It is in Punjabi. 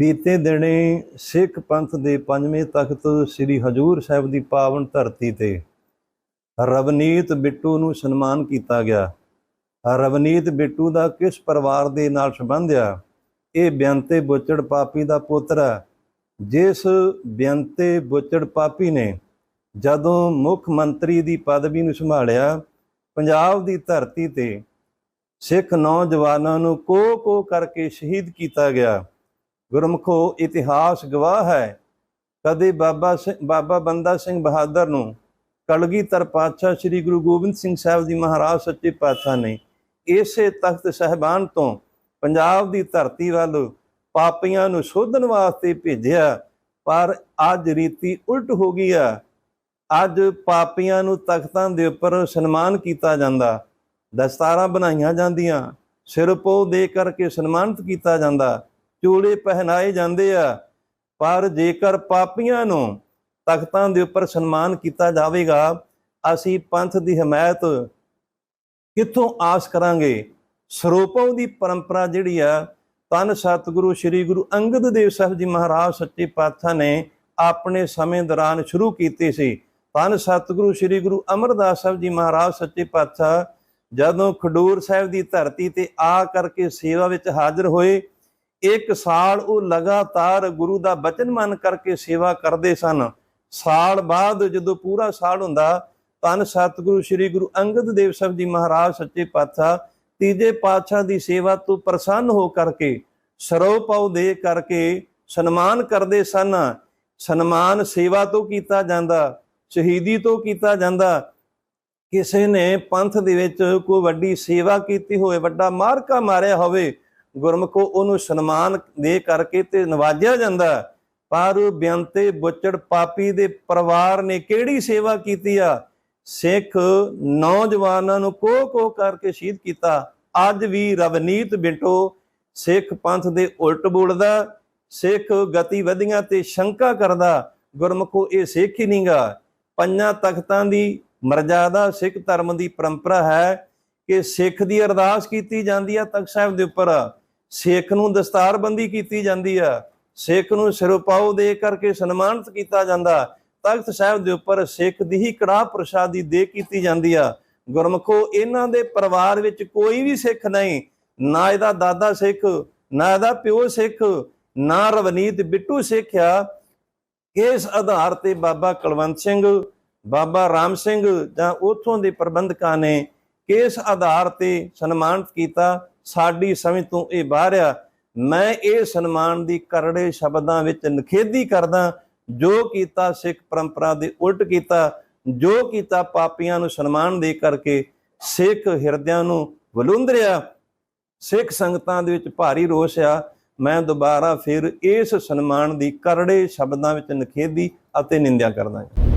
ਬੀਤੇ ਦਿਨੇ ਸਿੱਖ ਪੰਥ ਦੇ ਪੰਜਵੇਂ ਤਖਤ ਸ੍ਰੀ ਹਜੂਰ ਸਾਹਿਬ ਦੀ ਪਾਵਨ ਧਰਤੀ ਤੇ ਰਵਨੀਤ ਬਿੱਟੂ ਨੂੰ ਸਨਮਾਨ ਕੀਤਾ ਗਿਆ। ਰਵਨੀਤ ਬਿੱਟੂ ਦਾ ਕਿਸ ਪਰਿਵਾਰ ਦੇ ਨਾਲ ਸੰਬੰਧ ਆ? ਇਹ ਬਿਆੰਤੇ ਬੁੱਚੜ ਪਾਪੀ ਦਾ ਪੁੱਤਰ ਆ। ਜਿਸ ਬਿਆੰਤੇ ਬੁੱਚੜ ਪਾਪੀ ਨੇ ਜਦੋਂ ਮੁੱਖ ਮੰਤਰੀ ਦੀ ਪਦਵੀ ਨੂੰ ਸੰਭਾਲਿਆ, ਪੰਜਾਬ ਦੀ ਧਰਤੀ ਤੇ ਸਿੱਖ ਨੌਜਵਾਨਾਂ ਨੂੰ ਕੋ ਕੋ ਕਰਕੇ ਸ਼ਹੀਦ ਕੀਤਾ ਗਿਆ। ਗੁਰਮਖੋ ਇਤਿਹਾਸ ਗਵਾਹ ਹੈ, ਕਦੇ ਬਾਬਾ ਸਿੰਘ ਬਾਬਾ ਬੰਦਾ ਸਿੰਘ ਬਹਾਦਰ ਨੂੰ ਕਲਗੀਧਰ ਪਾਤਸ਼ਾਹ ਸ੍ਰੀ ਗੁਰੂ ਗੋਬਿੰਦ ਸਿੰਘ ਸਾਹਿਬ ਜੀ ਮਹਾਰਾਜ ਸੱਚੇ ਪਾਤਸ਼ਾਹ ਨੇ ਇਸੇ ਤਖਤ ਸਹਿਬਾਨ ਤੋਂ ਪੰਜਾਬ ਦੀ ਧਰਤੀ ਵੱਲ ਪਾਪੀਆਂ ਨੂੰ ਸੋਧਣ ਵਾਸਤੇ ਭੇਜਿਆ, ਪਰ ਅੱਜ ਰੀਤੀ ਉਲਟ ਹੋ ਗਈ ਆ। ਅੱਜ ਪਾਪੀਆਂ ਨੂੰ ਤਖਤਾਂ ਦੇ ਉੱਪਰ ਸਨਮਾਨ ਕੀਤਾ ਜਾਂਦਾ, ਦਸਤਾਰਾਂ ਬਣਾਈਆਂ ਜਾਂਦੀਆਂ ਸਿਰ ਪੋ ਦੇ ਕਰਕੇ ਸਨਮਾਨਿਤ ਕੀਤਾ ਜਾਂਦਾ ਚੂੜੇ ਪਹਿਨਾਏ ਜਾਂਦੇ ਆ। ਪਰ ਜੇਕਰ ਪਾਪੀਆਂ ਨੂੰ ਤਖਤਾਂ ਦੇ ਉੱਪਰ ਸਨਮਾਨ ਕੀਤਾ ਜਾਵੇਗਾ, ਅਸੀਂ ਪੰਥ ਦੀ ਹਮਾਇਤ ਕਿੱਥੋਂ ਆਸ ਕਰਾਂਗੇ? ਸਰੂਪੋਂ ਦੀ ਪਰੰਪਰਾ ਜਿਹੜੀ ਆ ਤਨ ਸਤਿਗੁਰੂ ਸ੍ਰੀ ਗੁਰੂ ਅੰਗਦ ਦੇਵ ਸਾਹਿਬ ਜੀ ਮਹਾਰਾਜ ਸੱਚੇ ਪਾਤਸ਼ਾਹ ਨੇ ਆਪਣੇ ਸਮੇਂ ਦੌਰਾਨ ਸ਼ੁਰੂ ਕੀਤੀ ਸੀ। ਤਨ ਸਤਿਗੁਰੂ ਸ੍ਰੀ ਗੁਰੂ ਅਮਰਦਾਸ ਸਾਹਿਬ ਜੀ ਮਹਾਰਾਜ ਸੱਚੇ ਪਾਤਸ਼ਾਹ, ਜਦੋਂ ਖਡੂਰ ਸਾਹਿਬ ਦੀ ਧਰਤੀ ਤੇ ਆ ਕਰਕੇ ਸੇਵਾ ਵਿੱਚ ਹਾਜ਼ਰ ਹੋਏ ਇੱਕ ਸਾਲ ਉਹ ਲਗਾਤਾਰ ਗੁਰੂ ਦਾ ਬਚਨ ਮੰਨ ਕਰਕੇ ਸੇਵਾ ਕਰਦੇ ਸਨ। ਸਾਲ ਬਾਅਦ ਜਦੋਂ ਪੂਰਾ ਸਾਲ ਹੁੰਦਾ ਤਨ ਸਤਿਗੁਰੂ ਸ੍ਰੀ ਗੁਰੂ ਅੰਗਦ ਦੇਵ ਸਾਹਿਬ ਜੀ ਮਹਾਰਾਜ ਸੱਚੇ ਪਾਤਸ਼ਾਹ ਤੀਜੇ ਪਾਤਸ਼ਾਹ ਦੀ ਸੇਵਾ ਤੋਂ ਪ੍ਰਸੰਨ ਹੋ ਕਰਕੇ ਸਰੋਪਾਉ ਦੇ ਕਰਕੇ ਸਨਮਾਨ ਕਰਦੇ ਸਨ। ਸਨਮਾਨ ਸੇਵਾ ਤੋਂ ਕੀਤਾ ਜਾਂਦਾ, ਸ਼ਹੀਦੀ ਤੋਂ ਕੀਤਾ ਜਾਂਦਾ। ਕਿਸੇ ਨੇ ਪੰਥ ਦੇ ਵਿੱਚ ਕੋਈ ਵੱਡੀ ਸੇਵਾ ਕੀਤੀ ਹੋਵੇ, ਵੱਡਾ ਮਾਰਕਾ ਮਾਰਿਆ ਹੋਵੇ ਗੁਰਮਖੋ ਉਹਨੂੰ ਸਨਮਾਨ ਦੇ ਕਰਕੇ ਤੇ ਨਵਾਜਿਆ ਜਾਂਦਾ। ਪਰ ਬਿਆੰਤੇ ਬੁੱਚੜ ਪਾਪੀ ਦੇ ਪਰਿਵਾਰ ਨੇ ਕਿਹੜੀ ਸੇਵਾ ਕੀਤੀ ਆ? ਸਿੱਖ ਨੌਜਵਾਨਾਂ ਨੂੰ ਕੋ ਕੋ ਕਰਕੇ ਸ਼ਹੀਦ ਕੀਤਾ। ਅੱਜ ਵੀ ਰਵਨੀਤ ਬਿੰਟੋ ਸਿੱਖ ਪੰਥ ਦੇ ਉਲਟ ਬੋਲਦਾ, ਸਿੱਖ ਗਤੀਵਿਧੀਆਂ ਤੇ ਸ਼ੰਕਾ ਕਰਦਾ। ਗੁਰਮਖੋ ਇਹ ਸਿੱਖ ਹੀ ਨਹੀਂਗਾ ਪੰਜਾਂ ਤਖਤਾਂ ਦੀ ਮਰਜ਼ਾਦਾ ਸਿੱਖ ਧਰਮ ਦੀ ਪਰੰਪਰਾ ਹੈ ਕਿ ਸਿੱਖ ਦੀ ਅਰਦਾਸ ਕੀਤੀ ਜਾਂਦੀ ਆ ਤਖਤ ਸਾਹਿਬ ਦੇ ਉੱਪਰ। ਸਿੱਖ ਨੂੰ ਦਸਤਾਰਬੰਦੀ ਕੀਤੀ ਜਾਂਦੀ ਆ। ਸਿੱਖ ਨੂੰ ਸਿਰੋਪਾਉ ਦੇ ਕਰਕੇ ਸਨਮਾਨਿਤ ਕੀਤਾ ਜਾਂਦਾ। ਤਖਤ ਸਾਹਿਬ ਦੇ ਉੱਪਰ ਸਿੱਖ ਦੀ ਹੀ ਕੜਾਹ ਪ੍ਰਸ਼ਾਦੀ ਦੇ ਕੀਤੀ ਜਾਂਦੀ ਆ। ਗੁਰਮਖੋ, ਇਹਨਾਂ ਦੇ ਪਰਿਵਾਰ ਵਿੱਚ ਕੋਈ ਵੀ ਸਿੱਖ ਨਹੀਂ। ਨਾ ਇਹਦਾ ਦਾਦਾ ਸਿੱਖ, ਨਾ ਇਹਦਾ ਪਿਓ ਸਿੱਖ, ਨਾ ਰਵਨੀਤ ਬਿੱਟੂ ਸਿੱਖ ਆ ਇਸ ਆਧਾਰ ਤੇ ਬਾਬਾ ਕੁਲਵੰਤ ਸਿੰਘ, ਬਾਬਾ ਰਾਮ ਸਿੰਘ ਜਾਂ ਉਥੋਂ ਦੇ ਪ੍ਰਬੰਧਕਾਂ ਨੇ ਕਿਸ ਆਧਾਰ ਤੇ ਸਨਮਾਨਿਤ ਕੀਤਾ। ਸਾਡੀ ਸਮਝ ਤੋਂ ਇਹ ਬਾਹਰ ਆ, ਮੈਂ ਇਹ ਸਨਮਾਨ ਦੀ ਕਰੜੇ ਸ਼ਬਦਾਂ ਵਿੱਚ ਨਖੇਦੀ ਕਰਦਾ, ਜੋ ਕੀਤਾ ਸਿੱਖ ਪਰੰਪਰਾ ਦੇ ਉਲਟ ਕੀਤਾ, ਜੋ ਕੀਤਾ ਪਾਪੀਆਂ ਨੂੰ ਸਨਮਾਨ ਦੇ ਕਰਕੇ ਸਿੱਖ ਹਿਰਦਿਆਂ ਨੂੰ ਵਲੁੰਦਰਿਆ ਸਿੱਖ ਸੰਗਤਾਂ ਦੇ ਵਿੱਚ ਭਾਰੀ ਰੋਸ ਆ, ਮੈਂ ਦੁਬਾਰਾ ਫਿਰ ਇਸ ਸਨਮਾਨ ਦੀ ਕਰੜੇ ਸ਼ਬਦਾਂ ਵਿੱਚ ਨਖੇਦੀ ਅਤੇ ਨਿੰਦਿਆ ਕਰਦਾ ਹਾਂ।